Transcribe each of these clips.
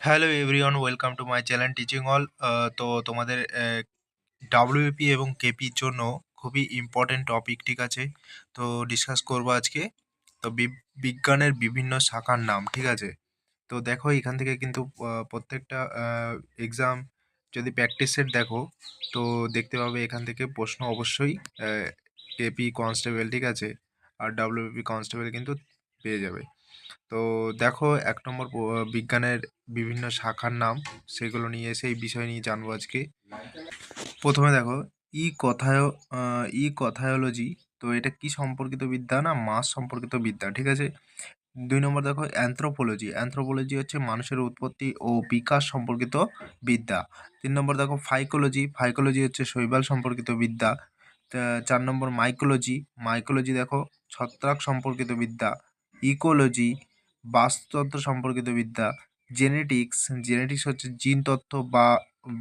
Hello everyone welcome to my channel teaching all তো তোমাদের WP এবং কেপির জন্য খুবই ইম্পর্টেন্ট টপিক ঠিক আছে? তো ডিসকাস করব আজকে। তো বিজ্ঞানের বিভিন্ন শাখার নাম, ঠিক আছে? তো দেখো, এখান থেকে কিন্তু প্রত্যেকটা এক্সাম যদি প্র্যাকটিস সেট দেখো, তো দেখতে পাবে এখান থেকে প্রশ্ন অবশ্যই কেপি কনস্টেবল ঠিক আছে? আর ডাব্লিউপি কনস্টেবল কিন্তু পেয়ে যাবে। তো দেখো এক নম্বর বিজ্ঞানের বিভিন্ন শাখার নাম, সেগুলো নিয়ে সেই বিষয় নিয়ে জানব আজকে। প্রথমে দেখো, ই কথায় ই কথায়োলজি, তো এটা কি সম্পর্কিত বিদ্যা না মাস সম্পর্কিত বিদ্যা, ঠিক আছে? দুই নম্বর দেখো, অ্যান্থ্রোপোলজি অ্যান্থ্রোপোলজি হচ্ছে মানুষের উৎপত্তি ও বিকাশ সম্পর্কিত বিদ্যা। তিন নম্বর দেখো, ফাইকোলজি ফাইকোলজি হচ্ছে শৈবাল সম্পর্কিত বিদ্যা। চার নম্বর মাইকোলজি মাইকোলজি দেখো ছত্রাক সম্পর্কিত বিদ্যা। ইকোলজি বাস্তুতত্ত্ব সম্পর্কিত বিদ্যা, জেনেটিক্স জেনেটিক্স হচ্ছে জিন তত্ত্ব বা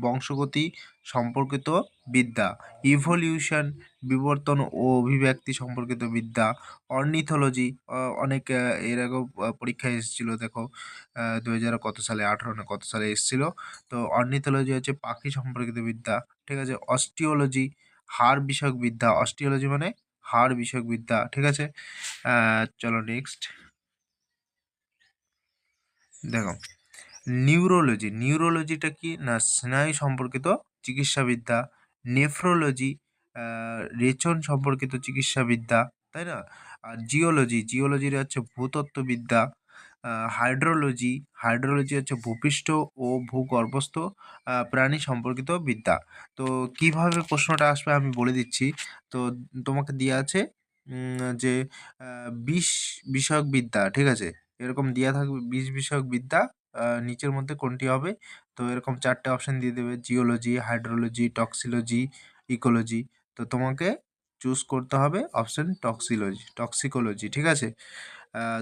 বংশগতি সম্পর্কিত বিদ্যা, ইভলিউশন, বিবর্তন ও অভিব্যক্তি সম্পর্কিত বিদ্যা, অর্নিথোলজি অনেক এর আগেও পরীক্ষায় এসেছিল, দেখো দু হাজার কত সালে, আঠারো না কত সালে এসেছিল, তো অর্নিথোলজি হচ্ছে পাখি সম্পর্কিত বিদ্যা, ঠিক আছে, অস্টিওলজি, হাড় বিষয়ক বিদ্যা, অস্টিওলজি মানে হাড় বিষয়ক বিদ্যা ঠিক আছে? চলো নেক্সট দেখো নিউরোলজি নিউরোলজিটা কি? না, স্নায়ু সম্পর্কিত চিকিৎসাবিদ্যা নেফ্রোলজি রেচন সম্পর্কিত চিকিৎসাবিদ্যা, তাই না? আর জিওলজি জিওলজির হচ্ছে ভূতত্ত্ববিদ্যা হাইড্রোলজি হাইড্রোলজি হচ্ছে ভূপৃষ্ঠ ও ভূগর্ভস্থ প্রাণী সম্পর্কিত বিদ্যা। তো কীভাবে প্রশ্নটা আসবে আমি বলে দিচ্ছি। তো তোমাকে দেওয়া আছে যে বিষ বিষয়ক বিদ্যা, ঠিক আছে? এরকম দেওয়া থাকবে, বিষ বিষয়ক বিদ্যা নিচের মধ্যে কোনটি হবে? তো এরকম চারটে অপশান দিয়ে দেবে জিওলজি হাইড্রোলজি টক্সিলজি ইকোলজি তো তোমাকে চুজ করতে হবে অপশন টক্সিলজি টক্সিকোলজি ঠিক আছে?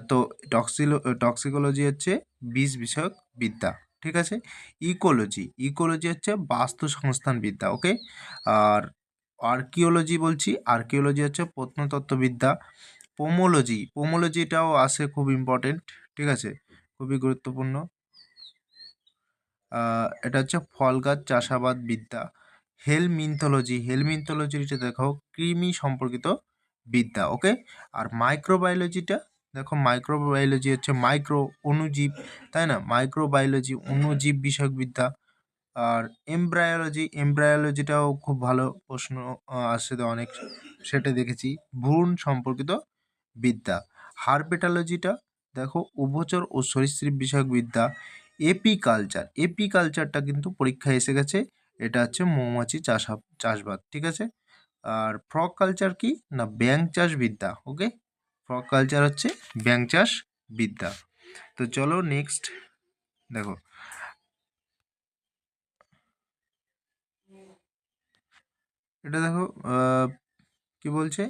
তো টক্সিলো টক্সিকোলজি হচ্ছে বিষ বিষয়ক বিদ্যা, ঠিক আছে? ইকোলজি ইকোলজি হচ্ছে বাস্তু সংস্থান বিদ্যা ওকে আর আর্কিওলজি বলছি আর্কিওলজি হচ্ছে প্রত্নতত্ত্ববিদ্যা। পোমোলজি পোমোলজিটাও আসে খুব ইম্পর্টেন্ট ঠিক আছে? খুবই গুরুত্বপূর্ণ। এটা হচ্ছে ফল গাছ চাষাবাদ বিদ্যা। হেলমিনথোলজি হেলমিনথোলজিটা দেখো কৃমি সম্পর্কিত বিদ্যা ওকে আর মাইক্রোবায়োলজিটা দেখো মাইক্রোবায়োলজি হচ্ছে মাইক্রো অণুজীব তাই না? মাইক্রোবায়োলজি অণুজীব বিষয়ক বিদ্যা আর এমব্রায়োলজি এমব্রায়োলজিটাও খুব ভালো প্রশ্ন আসছে তো অনেক, সেটা দেখেছি। ভ্রূণ সম্পর্কিত বিদ্যা। হারপেটালজিটা দেখো উভচর ও সরীসৃপ বিষয়ক বিদ্যা এপিকালচার এপিকালচারটা কিন্তু পরীক্ষায় এসে গেছে। এটা হচ্ছে মৌমাছি চাষ, চাষবাদ, ঠিক আছে? আর ফ্রক কালচার কি? না ব্যাং চাষ বিদ্যা ওকে? কালচার হচ্ছে ব্যাং চাষ বিদ্যা। তো চলো নেক্সট দেখো। এটা দেখো কি বলছে?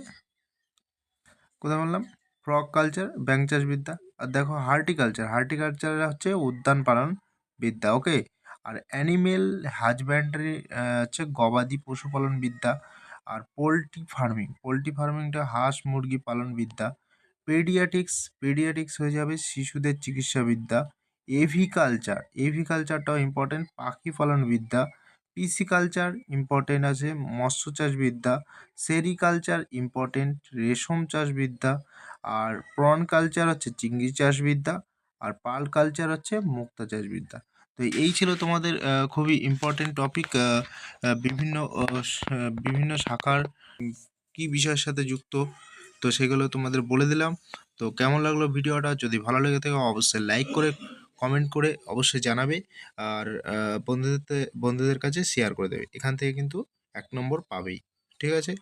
কোথায় বললাম? ফ্রক কালচার ব্যাং চাষ বিদ্যা। আর দেখো হার্টিকালচার হার্টিকালচার হচ্ছে উদ্যান পালন বিদ্যা ওকে আর অ্যানিমেল হাজব্যান্ডারি হচ্ছে গবাদি পশুপালন বিদ্যা। আর পোলট্রি ফার্মিং পোলট্রি ফার্মিংটা হাঁস মুরগি পালন বিদ্যা। পেডিয়াটিক্স পেডিয়াটিক্স হয়ে যাবে শিশুদের চিকিৎসা বিদ্যা এভিকালচার এভিকালচারটাও ইম্পর্টেন্ট পাখি পালন বিদ্যা পিসিকালচার ইম্পর্টেন্ট আছে, মৎস্য চাষ বিদ্যা সেরিকালচার ইম্পর্টেন্ট রেশম চাষ বিদ্যা আর প্রন কালচার হচ্ছে চিংড়ি চাষ বিদ্যা আর পাল কালচার হচ্ছে মুক্তা চাষ বিদ্যা তো এই ছিল তোমাদের খুবই ইম্পর্টেন্ট টপিক বিভিন্ন বিভিন্ন শাখার কি বিষয়ের সাথে যুক্ত তো সেগুলো তোমাদের বলে দিলাম। তো কেমন লাগল ভিডিওটা? যদি ভালো লেগে থাকে, অবশ্যই লাইক করে কমেন্ট করে অবশ্যই জানাবে। আর বন্ধুদের বন্ধুদের কাছে শেয়ার করে দেবে। এখান থেকে কিন্তু এক নম্বর পাবেই। ঠিক আছে?